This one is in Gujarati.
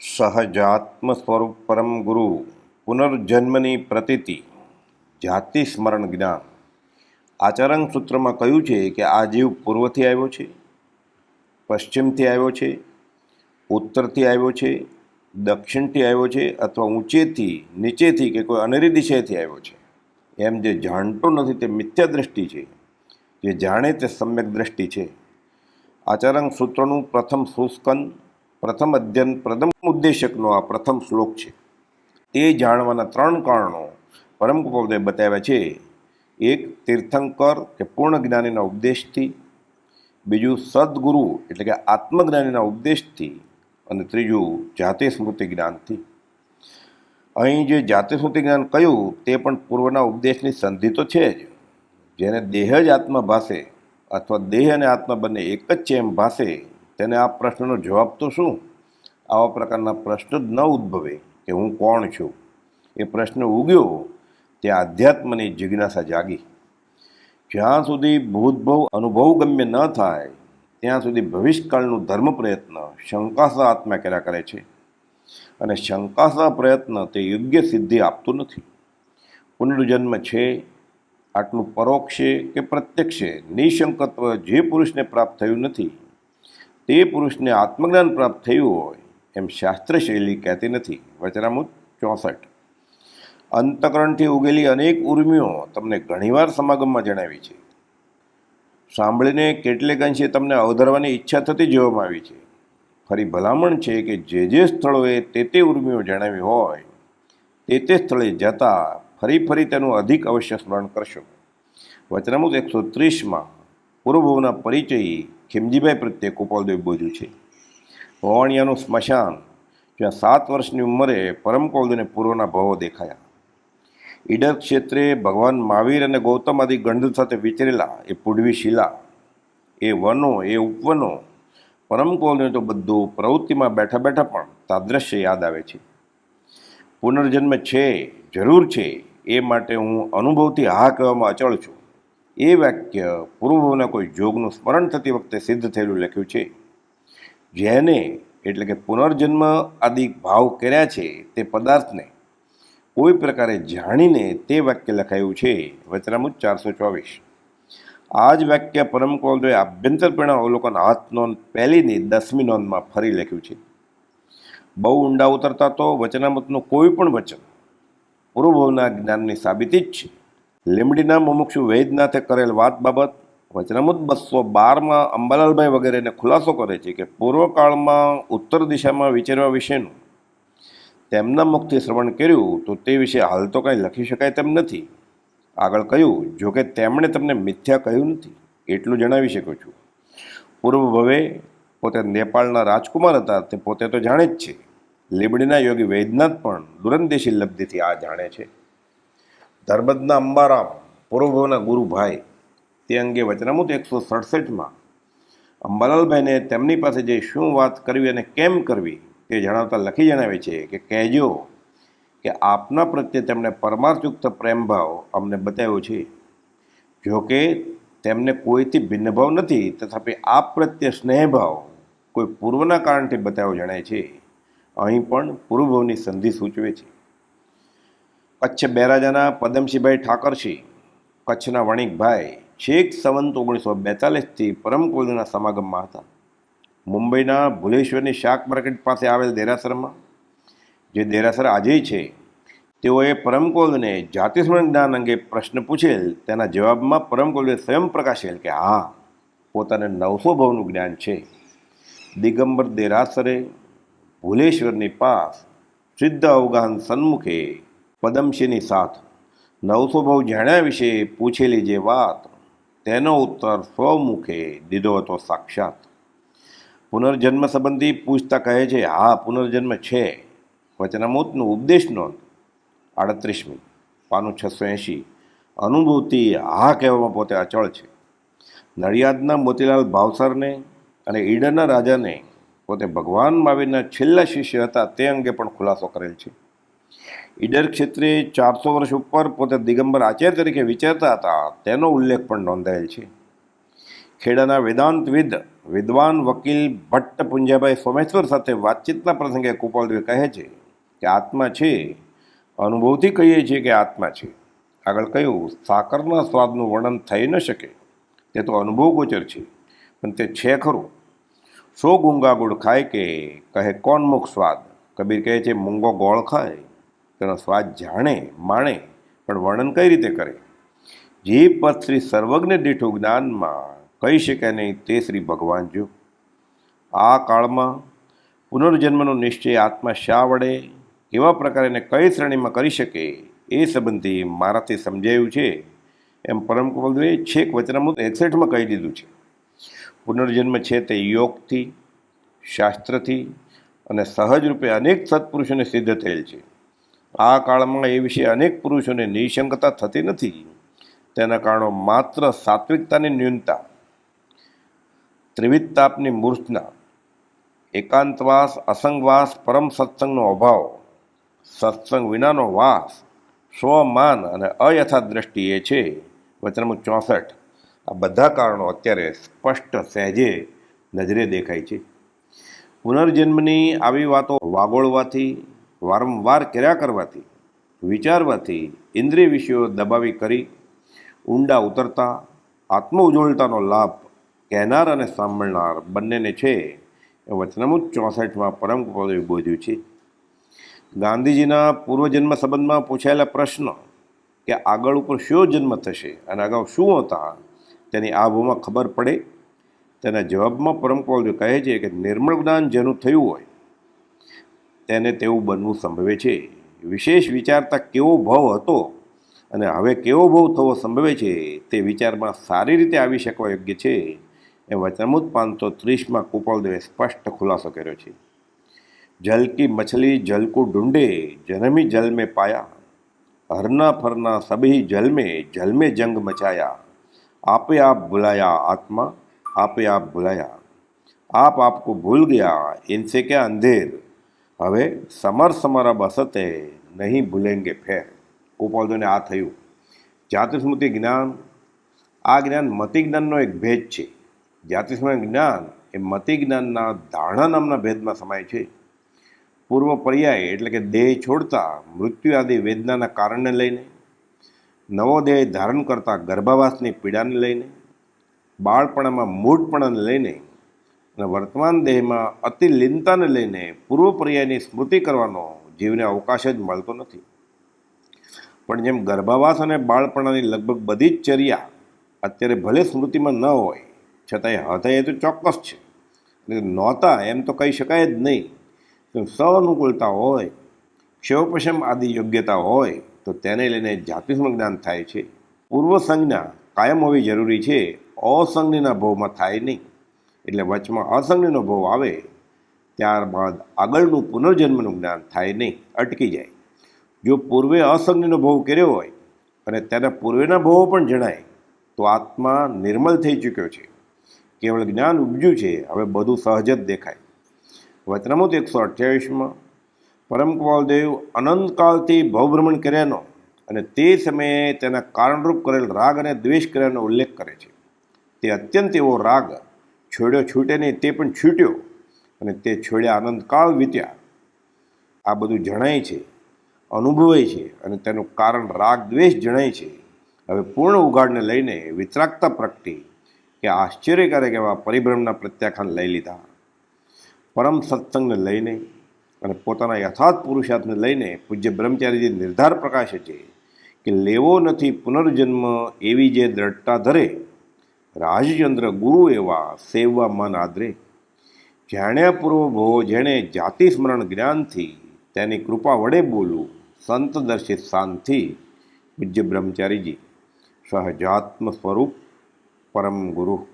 સહજાત્મ સ્વરૂપ પરમ ગુરુ, પુનર્જન્મની પ્રતીતિ, જાતિ સ્મરણ જ્ઞાન. આચરણ સૂત્રમાં કહ્યું છે કે આ જીવ પૂર્વથી આવ્યો છે, પશ્ચિમથી આવ્યો છે, ઉત્તરથી આવ્યો છે, દક્ષિણથી આવ્યો છે અથવા ઊંચેથી, નીચેથી કે કોઈ અનેરી દિશાએથી આવ્યો છે. એમ જે જાણતો નથી તે મિથ્યા દ્રષ્ટિ છે. જે જાણે તે સમ્યક દ્રષ્ટિ છે. આચરણ સૂત્રનું પ્રથમ સુસ્કન પ્રથમ અધ્યયન પ્રથમ ઉદ્દેશકનો આ પ્રથમ શ્લોક છે. તે જાણવાના ત્રણ કારણો પરમ ગોપાલદેવ બતાવ્યા છે. એક, તીર્થંકર કે પૂર્ણ જ્ઞાનીના ઉપદેશથી. બીજું, સદગુરુ એટલે કે આત્મજ્ઞાનીના ઉપદેશથી. અને ત્રીજું, જાતે સ્મૃતિ જ્ઞાનથી. અહીં જે જાતે સ્મૃતિ જ્ઞાન કહ્યું, તે પણ પૂર્વના ઉપદેશની સંધિ તો છે જ. જેને દેહ જ આત્મા ભાષે અથવા દેહ અને આત્મા બંને એક જ છે એમ ભાષે તેને આ પ્રશ્નનો જવાબ તો શું? આવા પ્રકારના પ્રશ્ન જ ન ઉદ્ભવે કે હું કોણ છું? એ પ્રશ્ન ઉગ્યો ત્યાં આધ્યાત્મની જિજ્ઞાસા જાગી. જ્યાં સુધી ભૂતભવ અનુભવ ગમ્ય ન થાય, ત્યાં સુધી ભવિષ્યકાળનું ધર્મ પ્રયત્ન શંકાસા આત્મા કર્યા કરે છે. અને શંકાસા પ્રયત્ન તે યોગ્ય સિદ્ધિ આપતું નથી. પુનર્જન્મ છે, આટલું પરોક્ષે કે પ્રત્યક્ષે નિશંકત્વ જે પુરુષને પ્રાપ્ત થયું નથી તે પુરુષને આત્મજ્ઞાન પ્રાપ્ત થયું હોય એમ શાસ્ત્ર શૈલી કહેતી નથી. વચનામુદ ચોસઠ. અંતકરણથી ઉગેલી અનેક ઉર્મિઓ તમને ઘણીવાર સમાગમમાં જણાવી છે. સાંભળીને કેટલેક અંશે તમને અવધરવાની ઈચ્છા થતી જોવામાં આવી છે. ફરી ભલામણ છે કે જે જે સ્થળોએ તે તે ઉર્મિઓ જણાવી હોય, તે તે સ્થળે જતાં ફરી ફરી તેનું અધિક અવશ્ય સ્મરણ કરશો. વચનામૃત એકસો ત્રીસમાં પૂર્વભવના પરિચય ખીમજીભાઈ પ્રત્યે ગોપાલદેવ બોલ્યું છે. વવાણિયાનું સ્મશાન, જ્યાં સાત વર્ષની ઉંમરે પરમ કૌલદેવને પૂર્વના ભવો દેખાયા. ઈડર ક્ષેત્રે ભગવાન મહાવીર અને ગૌતમ આદિ ગંધ સાથે વિચરેલા એ પૂડવી શિલા, એ વનો, એ ઉપવનો, પરમ કૌલને તો બધું પ્રવૃત્તિમાં બેઠા બેઠા પણ તાદ્રશ્ય યાદ આવે છે. પુનર્જન્મ છે, જરૂર છે, એ માટે હું અનુભવથી હા કહેવામાં અચળ છું. એ વાક્ય પૂર્વભવના કોઈ જોગનું સ્મરણ થતી વખતે સિદ્ધ થયેલું લખ્યું છે. જેને એટલે કે પુનર્જન્મ આદિ ભાવ કર્યા છે તે પદાર્થને કોઈ પ્રકારે જાણીને તે વાક્ય લખાયું છે. વચનામુદ ચારસો ચોવીસ. આ જ વાક્ય પરમ કૌલદેવે આભ્યંતરપૂર્ણ અવલોકન હાથ નોંધ પહેલીની દસમી નોંધમાં ફરી લખ્યું છે. બહુ ઊંડા ઉતરતા તો વચનામતનું કોઈ પણ વચન પૂર્વભવના જ્ઞાનની સાબિતી જ છે. લીમડીના મુમુક્ષુ વૈદ્યનાથે કરેલ વાત બાબત વચનામુદ બસો બારમાં અંબાલાલભાઈ વગેરેને ખુલાસો કરે છે કે પૂર્વકાળમાં ઉત્તર દિશામાં વિચારવા વિશેનું તેમના મુખથી શ્રવણ કર્યું તો તે વિશે હાલ તો કાંઈ લખી શકાય તેમ નથી. આગળ કહ્યું, જો કે તેમણે તમને મિથ્યા કહ્યું નથી, એટલું જણાવી શકું છું. પૂર્વ ભવે પોતે નેપાળના રાજકુમાર હતા, તે પોતે તો જાણે જ છે. લીબડીના યોગી વૈદ્યનાથ પણ દુરંદેશી લબ્ધિથી આ જાણે છે. ધર્મદના અંબારામ, પૂર્વભવના ગુરુભાઈ, તે અંગે વચનામૃત એકસો સડસઠમાં. અંબાલાલભાઈને તેમની પાસે જે શું વાત કરવી અને કેમ કરવી તે જણાવતા લખી જણાવે છે કે કહેજો કે આપના પ્રત્યે તેમણે પરમાર્થયુક્ત પ્રેમભાવ અમને બતાવ્યો છે. જોકે તેમને કોઈથી ભિન્નભાવ નથી, તથાપી આપ પ્રત્યે સ્નેહભાવ કોઈ પૂર્વના કારણથી બતાવ્યો જણાય છે. અહીં પણ પૂર્વભાવની સંધિ સૂચવે છે. કચ્છ બેરાજાના પદમસિંહભાઈ ઠાકરસિંહ, કચ્છના વણિકભાઈ છેક સંવંત ઓગણીસો બેતાલીસથી પરમ કોલના સમાગમમાં હતા. મુંબઈના ભુલેશ્વરની શાક માર્કેટ પાસે આવેલ દેરાસરમાં, જે દેરાસર આજે છે, તેઓએ પરમકોલને જાતિસ્મરણ જ્ઞાન અંગે પ્રશ્ન પૂછેલ, તેના જવાબમાં પરમકોલે સ્વયં પ્રકાશેલ કે હા, પોતાને નવસો ભાવનું જ્ઞાન છે. દિગંબર દેરાસરે ભુલેશ્વરની પાસ સિદ્ધ અવગાહન સન્મુખે પદમશીની સાથ. નવસો ભાવ જાણ્યા વિશે પૂછેલી જે વાત, તેનો ઉત્તર સ્વમુખે દીધો હતો સાક્ષાત. પુનર્જન્મ સંબંધી પૂછતા કહે છે, હા, પુનર્જન્મ છે. વચનામૃતનું ઉપદેશ નોંધ. આડત્રીસમી, પાનું છસો એંશી. અનુભૂતિ હા કહેવામાં પોતે અચળ છે. નડિયાદના મોતીલાલ ભાવસરને અને ઈડરના રાજાને પોતે ભગવાન મહાવીરના છેલ્લા શિષ્ય હતા તે અંગે પણ ખુલાસો કરેલ છે. ઈડર ક્ષેત્રે ચારસો વર્ષ ઉપર પોતે દિગંબર આચાર્ય તરીકે વિચારતા હતા, તેનો ઉલ્લેખ પણ નોંધાયેલ છે. ખેડાના વેદાંતવિદ વિદ્વાન વકીલ ભટ્ટ પુંજાભાઈ સોમેશ્વર સાથે વાતચીતના પ્રસંગે કુપાલદેવ કહે છે કે આત્મા છે, અનુભવથી કહીએ છીએ કે આત્મા છે. આગળ કહ્યું, સાકરના સ્વાદનું વર્ણન થઈ ન શકે. તે તો અનુભવ ગોચર છે, પણ તે છે ખરું. સો ગુંગા ગુડ ખાય કે કહે કોણ મુખ સ્વાદ? કબીર કહે છે, મૂંગો ગોળ ખાય. તેનો સ્વાદ જાણે, માણે, પણ વર્ણન કઈ રીતે કરે? જે પદ શ્રી સર્વજ્ઞ દીઠું જ્ઞાનમાં કહી શકાય નહીં તે શ્રી ભગવાન જો. આ કાળમાં પુનર્જન્મનો નિશ્ચય આત્મા શા વડે, કેવા પ્રકારે એને કઈ શ્રેણીમાં કરી શકે એ સંબંધી મારાથી સમજાયું છે. એમ પરમ કમલદેવે છેક વચનામૃત એકસઠમાં કહી દીધું છે. પુનર્જન્મ છે તે યોગથી, શાસ્ત્રથી અને સહજ રૂપે અનેક સત્પુરુષોને સિદ્ધ થયેલ છે. આ કાળમાં એ વિશે અનેક પુરુષોને નિશંકતા થતી નથી. તેના કારણો માત્ર સાત્વિકતાની ન્યૂનતા, ત્રિવિધતાપની મૂર્છના, એકાંતવાસ, અસંગવાસ, પરમ સત્સંગનો અભાવ, સત્સંગ વિનાનો વાસ, સ્વમાન અને અયથા દ્રષ્ટિ એ છે. વચનમુખ ચોસઠ. આ બધા કારણો અત્યારે સ્પષ્ટ, સહેજે નજરે દેખાય છે. પુનર્જન્મની આવી વાતો વાગોળવાથી વારંવાર કર્યા કરવાથી, વિચારવાથી ઇન્દ્રિય વિષયો દબાવી કરી, ઊંડા ઉતરતા, આત્મ ઉજ્જવળતાનો લાભ કહેનાર અને સાંભળનાર બંનેને છે એ વચનામૃત ચોસઠમાં પરમ પદે બોધ્યું છે. ગાંધીજીના પૂર્વજન્મ સંબંધમાં પૂછાયેલા પ્રશ્ન કે આગળ ઉપર શો જન્મ થશે અને અગાઉ શું હતા, તેની આબોમાં ખબર પડે. તેના જવાબમાં પરમ કહે છે કે નિર્મળ જ્ઞાન જેનું થયું હોય તેને તેવું બનવું સંભવે છે વિશેષ વિચારતા કેવો ભાવ હતો અને હવે કેવો ભાવ થવો સંભવે છે તે વિચારમાં સારી રીતે આવી શકવા યોગ્ય છે એ વચનામૃત પાંચસો ત્રીસમાં કુપાલદેવે સ્પષ્ટ ખુલાસો કર્યો છે જલ કી મછલી જલ કો ઢૂંઢે જન્મી જલ में पाया हरना फरना सभी जल में जल में जंग मचाया आपे आप बुलाया आत्मा आपे आप बुलाया आप आपको भूल गया इनसे क्या अंधेर હવે સમર સમરા બસતે નહીં ભૂલેંગે ફેર. ઉપવાદોને આ થયું. જાતિસ્મૃતિ જ્ઞાન, આ જ્ઞાન મતિ જ્ઞાનનો એક ભેદ છે. જાતિસ્મૃતિ જ્ઞાન એ મતિ જ્ઞાનના ધારણા નામના ભેદમાં સમાય છે. પૂર્વ પર્યાય એટલે કે દેહ છોડતા મૃત્યુ આદિ વેદનાના કારણને લઈને, નવો દેહ ધારણ કરતા ગર્ભાવાસની પીડાને લઈને, બાળપણામાં મૂઢપણાને લઈને અને વર્તમાન દેહમાં અતિ લીનતાને લઈને પૂર્વ પર્યાયની સ્મૃતિ કરવાનો જીવને અવકાશ જ મળતો નથી. પણ જેમ ગર્ભાવાસ અને બાળપણાની લગભગ બધી જ ચર્યા અત્યારે ભલે સ્મૃતિમાં ન હોય, છતાંય હૃદય એ તો ચોક્કસ છે. નહોતા એમ તો કહી શકાય જ નહીં. સઅનુકૂળતા હોય ક્ષયોપશમ આદિ યોગ્યતા હોય, તો તેને લઈને જાતિસ્મ જ્ઞાન થાય છે. પૂર્વ સંજ્ઞા કાયમ હોવી જરૂરી છે. અસંજ્ઞના ભાવમાં થાય નહીં. એટલે વચમાં અસંગનો ભાવ આવે, ત્યારબાદ આગળનું પુનર્જન્મનું જ્ઞાન થાય નહીં, અટકી જાય. જો પૂર્વે અસંગનો ભાવ કર્યો હોય અને તેના પૂર્વેના ભાવો પણ જણાય, તો આત્મા નિર્મલ થઈ ચૂક્યો છે. કેવળ જ્ઞાન ઉપજ્યું છે, હવે બધું સહજ જ દેખાય. વચનામૃત એકસો અઠ્યાવીસમાં, પરમ કુમાલદેવ અનંતકાળથી ભવભ્રમણ કર્યાનો અને તે સમયે તેના કારણરૂપ કરેલ રાગ અને દ્વેષ કર્યાનો ઉલ્લેખ કરે છે. તે અત્યંત એવો રાગ છોડ્યો છૂટે નહીં, તે પણ છૂટ્યો અને તે છોડ્યા આનંદકાળ વીત્યા. આ બધું જણાય છે અનુભવાય છે અને તેનું કારણ રાગ દ્વેષ જણાય છે. હવે પૂર્ણ ઉગાડને લઈને વિતરાગતા પ્રગટી કે આશ્ચર્યકારક એવા પરિભ્રમના પ્રત્યાખ્યાન લઈ લીધા. પરમ સત્સંગને લઈને અને પોતાના યથાર્થ પુરુષાર્થને લઈને પૂજ્ય બ્રહ્મચારીજી નિર્ધાર પ્રકાશે છે કે લેવો નથી પુનર્જન્મ એવી જે દ્રઢતા ધરે રાજચંદ્ર ગુરુ એવા સેવવા મન આદરે જાણ્યા પૂર્વ ભો જેણે જાતિ સ્મરણ જ્ઞાનથી તેની કૃપા વડે બોલું, સંત દર્શિત શાંતિ, પૂજ્ય બ્રહ્મચારીજી, સહજાત્મ સ્વરૂપ પરમ ગુરુ.